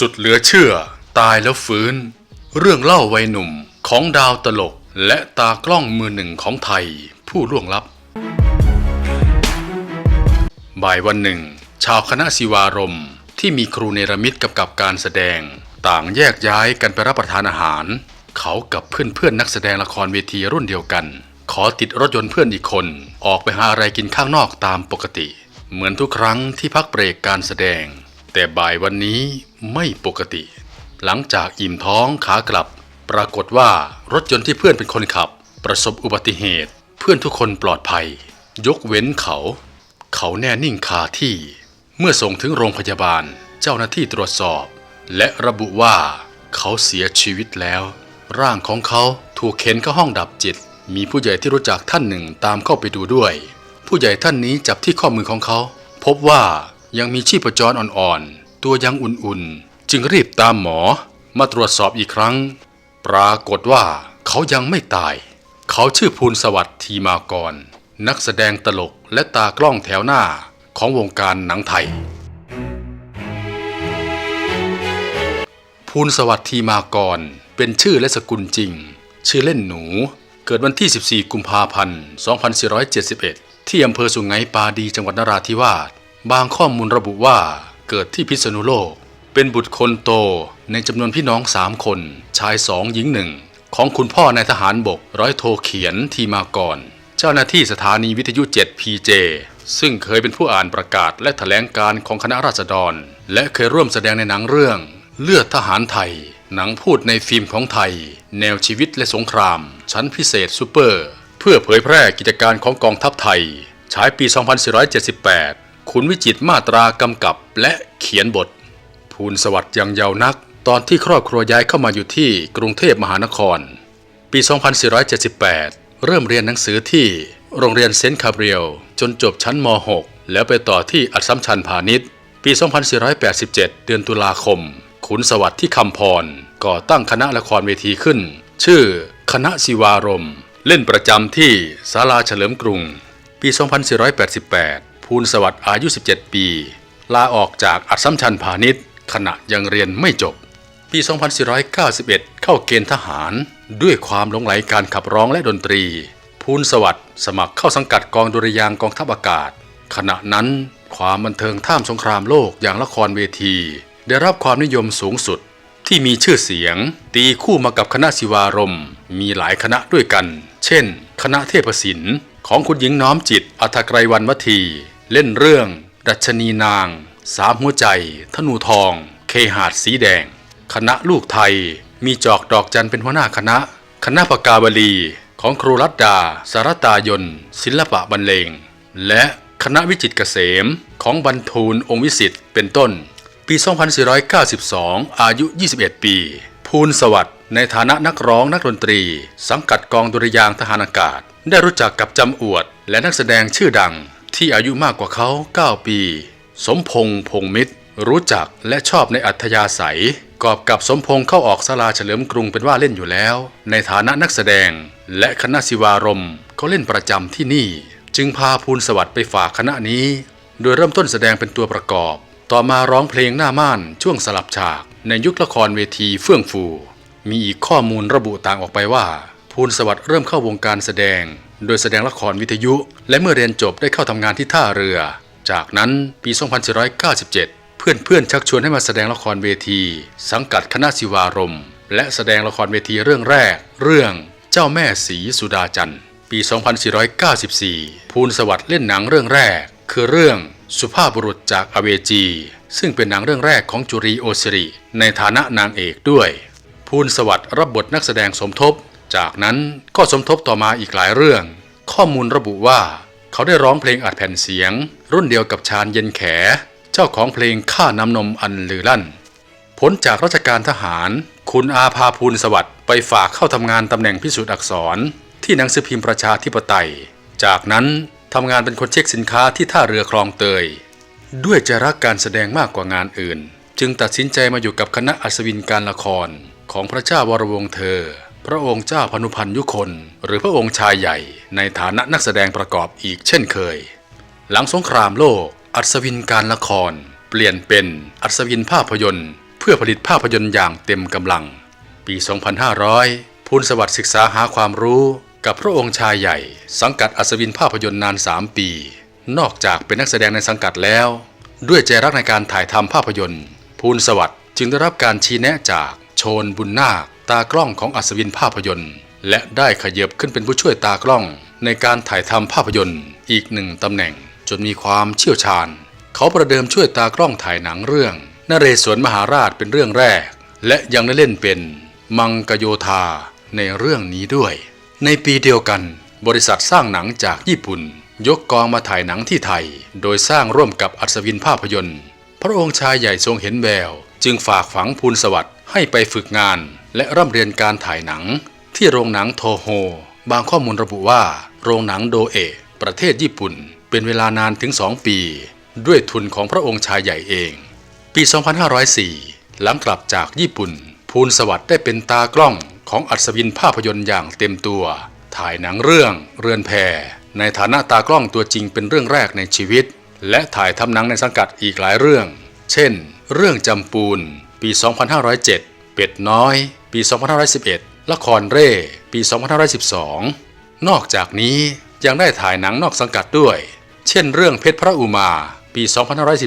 สุดเหลือเชื่อ ตายแล้วฟื้น เรื่องเล่าวัยหนุ่มของดาวตลก และตากล้องมือหนึ่งของไทย ผู้ล่วงลับ บ่ายวันหนึ่ง ชาวคณะศิวารมที่มีครูเนรมิตกำกับการแสดง ต่างแยกย้ายกันไปรับประทานอาหาร เขากับเพื่อนๆนักแสดงละครเวทีรุ่นเดียวกัน ขอติดรถยนต์เพื่อนอีกคน ออกไปหาอะไรกินข้างนอกตามปกติ เหมือนทุกครั้งที่พักเบรกการแสดง แต่บ่ายวันนี้ ไม่ปกติ หลังจากอิ่มท้องขากลับ ปรากฏว่ารถยนต์ที่เพื่อนเป็นคนขับ ประสบอุบัติเหตุ เพื่อนทุกคนปลอดภัย ยกเว้นเขา เขาแน่นิ่งคาที่ เมื่อส่งถึงโรงพยาบาลเจ้าหน้าที่ตรวจสอบ และระบุว่าเขาเสียชีวิตแล้ว ร่างของเขาถูกเข็นเข้าห้องดับจิต มีผู้ใหญ่ที่รู้จักท่านหนึ่งตามเข้าไปดูด้วย ผู้ใหญ่ท่านนี้จับที่ข้อมือของเขา พบว่ายังมีชีพจรอ่อนๆ ตัวยังอุ่นๆ จึงรีบตามหมอมาตรวจสอบอีกครั้ง ปรากฏว่าเขายังไม่ตาย เขาชื่อภูลสวัสดิ์ทีมากร นักแสดงตลกและตากล้องแถวหน้าของวงการหนังไทย ภูลสวัสดิ์ทีมากร เป็นชื่อและสกุลจริง ชื่อเล่นหนู เกิดวันที่ 14 กุมภาพันธ์ 2471 ที่อำเภอสุไหงปาดีจังหวัดนราธิวาส บางข้อมูลระบุว่า เกิดที่พิษณุโลก เป็นบุตรคนโตในจำนวนพี่น้องสามคน ชายสองหญิงหนึ่งของคุณพ่อนายทหารบกร้อยโทเขียนทีมากรเจ้าหน้าที่สถานีวิทยุ 7 PJ ซึ่งเคยเป็นผู้อ่านประกาศและแถลงการของคณะราษฎร และเคยร่วมแสดงในหนังเรื่อง เลือดทหารไทย หนังพูดในฟิล์มของไทย แนวชีวิตและสงคราม ชั้นพิเศษซูเปอร์ เพื่อเผยแพร่กิจการของกองทัพไทย ฉายปี 2478 คุณวิจิตมาตรากำกับและเขียนบท ภูลสวัสดิ์ยังเยาวนัก ตอนที่ครอบครัวย้ายเข้ามาอยู่ที่กรุงเทพมหานคร ปี 2478 เริ่มเรียนหนังสือที่โรงเรียนเซนต์คาเบรียลจนจบชั้นม .6 แล้วไปต่อที่อัดสัมชัญพาณิชย์ ปี 2487 เดือนตุลาคม ขุนสวัสดิ์ที่คำพร ก่อตั้งคณะละครเวทีขึ้น ชื่อคณะศิวารม เล่นประจำที่ศาลาเฉลิมกรุง ปี 2488 ภูลสวัสดิ์อายุ 17 ปี ลาออกจากอัดสัมชัญพาณิชย์ ขณะยังเรียนไม่จบ ปี 2491 เข้าเกณฑ์ทหาร ด้วยความหลงไหลการขับร้องและดนตรี ภูลสวัสดิ์สมัครเข้าสังกัดกองดุริยางกองทัพอากาศ ขณะนั้นความบันเทิงท่ามสงครามโลกอย่างละครเวที ได้รับความนิยมสูงสุดที่มีชื่อเสียง ตีคู่มากับคณะศิวารม มีหลายคณะด้วยกัน เช่น คณะเทพศิลป์ของคุณหญิงน้อมจิตอัฐไกรวันวัที เล่นเรื่อง ดัชนีนาง สามหัวใจ ธนูทอง เคหาดสีแดง คณะลูกไทย มีจอกดอกจันเป็นหัวหน้าคณะ คณะปากาบลี ของครูรัตดา สารตายนศิลปะบรรเลง และคณะวิจิตรเกษมของบรรทูลองค์วิสิทธิ์เป็นต้น ปี 2492 อายุ 21 ปี ภูลสวัสดิ์ในฐานะนักร้องนักดนตรี สังกัดกองดุริยางทหารอากาศ ได้รู้จักกับจำอวด และนักแสดงชื่อดัง ที่อายุมากกว่าเขา 9 ปี สมพงษ์พงษ์มิตร รู้จักและชอบในอัธยาศัย กอบกับสมพงษ์เข้าออกศาลาเฉลิมกรุงเป็นว่าเล่นอยู่แล้ว ในฐานะนักแสดง และคณะศิวารมณ์ก็เล่นประจำที่นี่ จึงพาภูลสวัสดิ์ไปฝากคณะนี้ โดยเริ่มต้นแสดงเป็นตัวประกอบ ต่อมาร้องเพลงหน้าม่านช่วงสลับฉาก ในยุคละครเวทีเฟื่องฟู มีอีกข้อมูลระบุต่างออกไปว่า ภูลสวัสดิ์เริ่มเข้าวงการแสดง โดยแสดงละครวิทยุ และเมื่อเรียนจบได้เข้าทำงานที่ท่าเรือ จากนั้นปี 2497เพื่อนเพื่อนๆชักชวนให้มาแสดงละครเวที สังกัดคณะศิวารม และแสดงละครเวทีเรื่องแรก เรื่องเจ้าแม่สีสุดาจันทร์ ปี 2494 ภูลสวัสดิ์เล่นหนังเรื่องแรก คือเรื่องสุภาพบุรุษจากอเวจี ซึ่งเป็นหนังเรื่องแรกของจุรีโอสริในฐานะนางเอกด้วย ภูลสวัสดิ์รับบทนักแสดงสมทบ จากนั้นก็สมทบต่อมาอีกหลายเรื่อง ข้อมูลระบุว่า เขาได้ร้องเพลงอัดแผ่นเสียง รุ่นเดียวกับชาญเย็นแข เจ้าของเพลงข้าน้ำนมอันลือลั่น ผลจากราชการทหาร คุณอาภาภูลสวัสดิ์ไปฝากเข้าทำงานตำแหน่งพิสูจน์อักษร ที่หนังสือพิมพ์ประชาธิปไตย จากนั้นทำงานเป็นคนเช็คสินค้าที่ท่าเรือคลองเตย ด้วยใจรักการแสดงมากกว่างานอื่น จึงตัดสินใจมาอยู่กับคณะอัศวินการละครของพระเจ้าวรวงเธอ พระองค์เจ้าพนุพันธ์ยุคน หรือพระองค์ชายใหญ่ในฐานะนักแสดงประกอบอีกเช่นเคย หลังสงครามโลก อัศวินการละคร เปลี่ยนเป็นอัศวินภาพยนตร์ เพื่อผลิตภาพยนตร์อย่างเต็มกำลัง ปี 2500ภูลสวัสดิ์ศึกษาหาความรู้กับพระองค์ชายใหญ่ สังกัดอัศวินภาพยนตร์นาน 3 ปี นอกจากเป็นนักแสดงในสังกัดแล้ว ด้วยใจรักในการถ่ายทำภาพยนตร์ภูลสวัสดิ์จึงได้รับการชี้แนะจากโชนบุญนาค ตากล้องของอัศวินภาพยนตร์ และได้ขยับขึ้นเป็นผู้ช่วยตากล้อง ในการถ่ายทำภาพยนตร์อีกหนึ่งตำแหน่ง จนมีความเชี่ยวชาญ เขาประเดิมช่วยตากล้องถ่ายหนังเรื่องนเรศวรมหาราชเป็นเรื่องแรก และยังได้เล่นเป็นมังกโยธาในเรื่องนี้ด้วย ในปีเดียวกัน บริษัทสร้างหนังจากญี่ปุ่น ยกกองมาถ่ายหนังที่ไทย โดยสร้างร่วมกับอัศวินภาพยนตร์ พระองค์ชายใหญ่ทรงเห็นแววจึงฝากฝังภูลสวัสดิ์ให้ไปฝึกงาน และร่ำเรียนการถ่ายหนัง ที่โรงหนังโทโฮ บางข้อมูลระบุว่า โรงหนังโดเอะประเทศญี่ปุ่น เป็นเวลานานถึง2ปี ด้วยทุนของพระองค์ชายใหญ่เอง ปี 2504 หลังกลับจากญี่ปุ่น ภูลสวัสดิ์ได้เป็นตากล้องของอัศวินภาพยนตร์อย่างเต็มตัว ถ่ายหนังเรื่องเรือนแพในฐานะตากล้องตัวจริงเป็นเรื่องแรกในชีวิต และถ่ายทำหนังในสังกัดอีกหลายเรื่อง เช่น เรื่องจำปูน ปี 2507 เป็ดน้อย ปี 2511 ละครเร่ ปี 2512 นอกจากนี้ยังได้ถ่ายหนังนอกสังกัดด้วย เช่นเรื่องเพชรพระอุมา ปี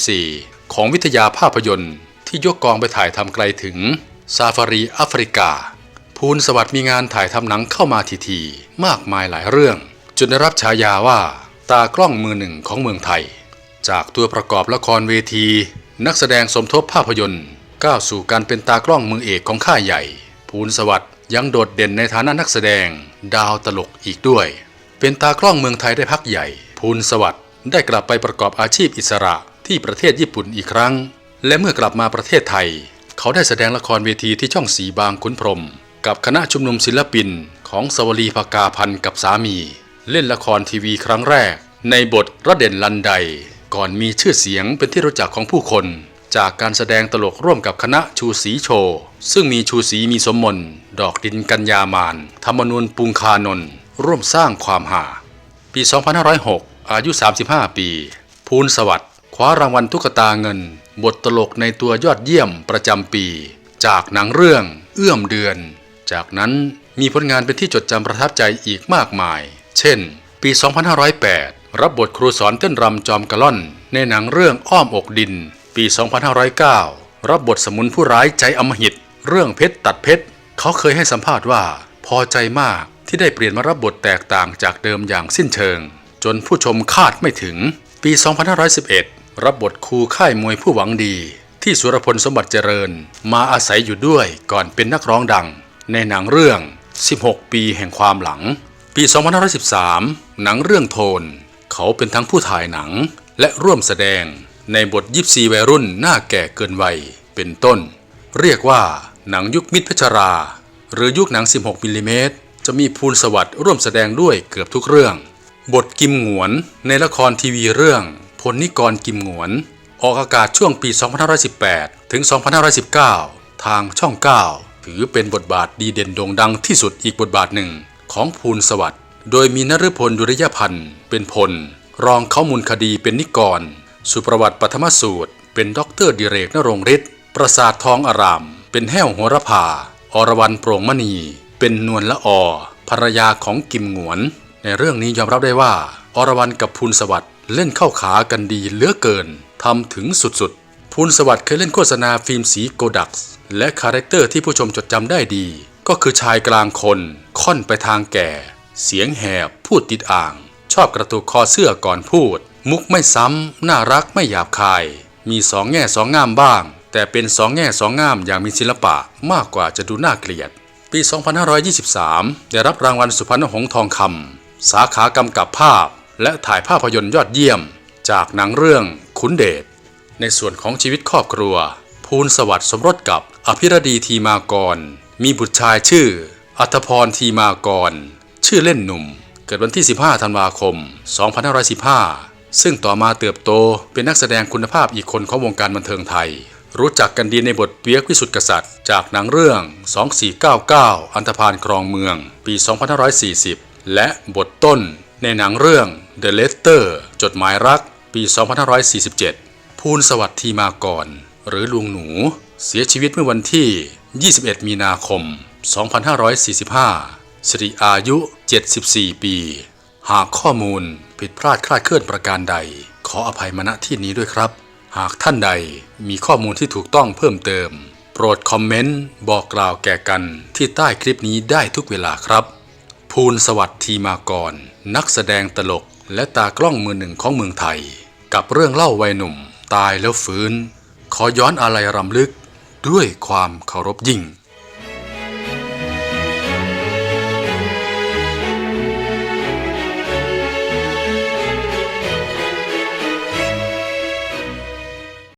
2514 ของวิทยาภาพยนตร์ ที่ยกกองไปถ่ายทำไกลถึงซาฟารีแอฟริกา ภูลสวัสดิ์มีงานถ่ายทำหนังเข้ามาทีๆมากมายหลายเรื่อง จนได้รับฉายาว่า ตากล้องมือหนึ่งของเมืองไทย จากตัวประกอบละครเวที นักแสดงสมทบภาพยนตร์ ก้าวสู่การเป็นตากล้องมือเอกของค่ายใหญ่ ภูลสวัสดิ์ยังโดดเด่นในฐานะนักแสดง ดาวตลกอีกด้วย เป็นตากล้องเมืองไทยได้พักใหญ่ ภูลสวัสดิ์ได้กลับไปประกอบอาชีพอิสระที่ประเทศญี่ปุ่นอีกครั้ง และเมื่อกลับมาประเทศไทย เขาได้แสดงละครเวทีที่ช่องสีบางขุนพรม กับคณะชุมนุมศิลปิน ของสวลีภากาพันธ์กับสามี เล่นละครทีวีครั้งแรก ในบทระเด่นลันไดก่อนมีชื่อเสียงเป็นที่รู้จักของผู้คน จากการแสดงตลกร่วมกับคณะชูศรีโชว์ซึ่งมีชูศรีมีสมมนดอกดินกัญญามาน ธรรมนูญปุงคานนท์ร่วมสร้างความหา ปี 2506 อายุ 35 ปี ภูลสวัสดิ์คว้ารางวัลตุ๊กตาเงิน บทตลกในตัวยอดเยี่ยมประจำปี จากหนังเรื่องเอื้อมเดือน จากนั้นมีผลงานเป็นที่จดจำประทับใจอีกมากมาย เช่น ปี 2508 รับบทครูสอนเต้นรำจอมกะล่อน ในหนังเรื่องอ้อมอกดิน ปี 2509 รับบทสมุนผู้ร้ายใจอมหิต เรื่องเพชรตัดเพชร เขาเคยให้สัมภาษณ์ว่า พอใจมากที่ได้เปลี่ยนมารับบทแตกต่างจากเดิมอย่างสิ้นเชิง จนผู้ชมคาดไม่ถึง ปี 2511 รับบทครูค่ายมวยผู้หวังดี ที่สุรพลสมบัติเจริญ มาอาศัยอยู่ด้วยก่อนเป็นนักร้องดัง ในหนังเรื่อง 16 ปีแห่งความหลัง ปี 2513 หนังเรื่องโทน เขาเป็นทั้งผู้ถ่ายหนังและร่วมแสดง ในบทยิปซีวัยรุ่นหน้าแก่เกินวัยเป็นต้น เรียกว่าหนังยุคมิตรเพชรา หรือยุคหนัง 16มิลลิเมตรจะมีภูลสวัสดิ์ร่วมแสดงด้วยเกือบทุกเรื่อง บทกิมหงวน ในละครทีวีเรื่อง พลนิกรกิมหงวน ออกอากาศช่วงปี 2518 ถึง 2519 ทางช่อง 9 ถือเป็นบทบาทดีเด่นโด่งดังที่สุดอีกบทบาทหนึ่งของภูลสวัสดิ์ โดยมีนฤพลดุริยพันธ์เป็นพล รองเข้ามูลคดีเป็นนิกร สุประวัติปฐมสูตร เป็นด็อกเตอร์ดิเรกนรงฤทธิ์ประสาททองอาราม เป็นแห้วโหรพาอรวรรณโปร่งมณี เป็นนวลละออภรรยาของกิมหงวน ในเรื่องนี้ยอมรับได้ว่า อรวรรณกับภูลสวัสด์เล่นเข้าขากันดีเหลือเกินทำถึงสุดๆ ภูลสวัสด์เคยเล่นโฆษณาฟิล์มสีโกดักส์และคาแรคเตอร์ที่ผู้ชมจดจำได้ดี ก็คือชายกลางคนค่อนไปทางแก่ เสียงแหบพูดติดอ่าง ชอบกระตุกคอเสื้อก่อนพูด มุกไม่ซ้ำ น่ารักไม่หยาบคาย มีสองแง่สองงามบ้าง แต่เป็นสองแง่สองงามอย่างมีศิลปะมากกว่าจะดูน่าเกลียด ปี 2523 ได้รับรางวัลสุพรรณหงส์ทองคำสาขากำกับภาพ และถ่ายภาพยนตร์ยอดเยี่ยม จากหนังเรื่องขุนเดช ในส่วนของชีวิตครอบครัว ภูลสวัสดิ์สมรสกับอภิรดีทีมากร มีบุตรชายชื่อ อัธพรทีมากร ชื่อเล่นหนุ่ม เกิดวันที่ 15 ธันวาคม 2515 ซึ่งต่อมาเติบโตเป็นนักแสดงคุณภาพอีกคนของวงการบันเทิงไทย รู้จักกันดีในบทเปียกวิสุทธิกษัตริย์ จากหนังเรื่อง 2499 อันธพาลครองเมือง ปี 2540 และบทต้นในหนังเรื่อง The Letter จดหมายรัก ปี 2547 ภูลสวัสดิ์ทีมากรหรือลุงหนู เสียชีวิตเมื่อวันที่ 21 มีนาคม 2545 สิริอายุ 74 ปี หากข้อมูลผิดพลาดคลาดเคลื่อนประการใด ขออภัยมณที่นี้ด้วยครับ หากท่านใดมีข้อมูลที่ถูกต้องเพิ่มเติม โปรดคอมเมนต์ บอกกล่าวแก่กันที่ใต้คลิปนี้ได้ทุกเวลาครับ ภูลสวัสดิ์ทีมากร นักแสดงตลกและตากล้องมือหนึ่งของเมืองไทย กับเรื่องเล่าวัยหนุ่ม ตายแล้วฟื้น ขอย้อนอะไรรำลึกด้วยความเคารพยิ่ง